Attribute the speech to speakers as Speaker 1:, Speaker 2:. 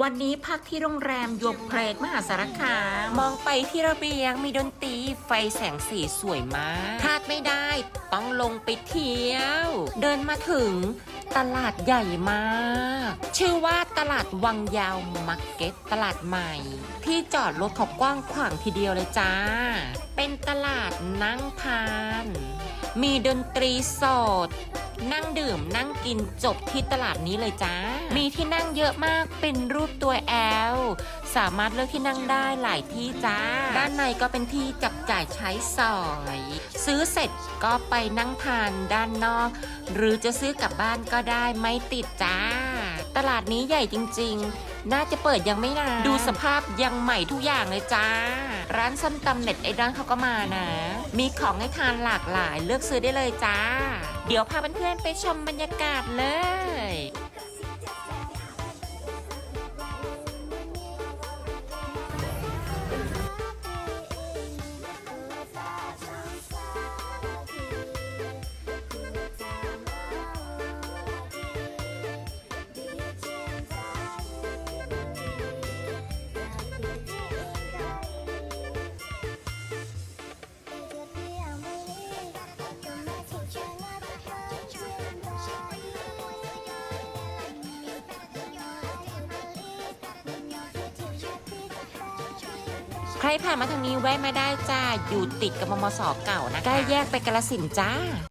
Speaker 1: วันนี้พักที่โรงแรมยวกเพลกมหาสารคามมองไปที่ระเบียงมีดนตรีไฟแสงสีสวยมากพลาดไม่ได้ต้องลงไปเที่ยว เดินมาถึงตลาดใหญ่มาก ชื่อว่าตลาดวังยาวมาร์เก็ตตลาดใหม่ ที่จอดรถเขากว้างขวางทีเดียวเลยจ้า เป็นตลาดนั่งทาน มีดนตรีสด นั่งดื่ม นั่งกินจบที่ตลาดนี้เลยจ้า มีที่นั่งเยอะมากเป็นรูปตัวแอล สามารถเลือกที่นั่งได้หลายที่จ้า ด้านในก็เป็นที่จับจ่ายใช้สอย ซื้อเสร็จก็ไปนั่งทานด้านนอก หรือจะซื้อกลับบ้านก็ได้ไม่ติดจ้า ตลาดนี้ใหญ่จริง ๆ น่าจะเปิดยังไม่นานดูสภาพยังใหม่ทุกอย่างเลยจ้า ร้านส้มตำเน็ตไอดอนเขาก็มานะ มีของให้ทานหลากหลายเลือกซื้อได้เลยจ้า เดี๋ยวพาเพื่อนๆไปชมบรรยากาศเลย ใครผ่านมาทางนี้แวะมาได้จ้า อยู่ติดกับมมสเก่านะใกล้แยกไปกระสินจ้า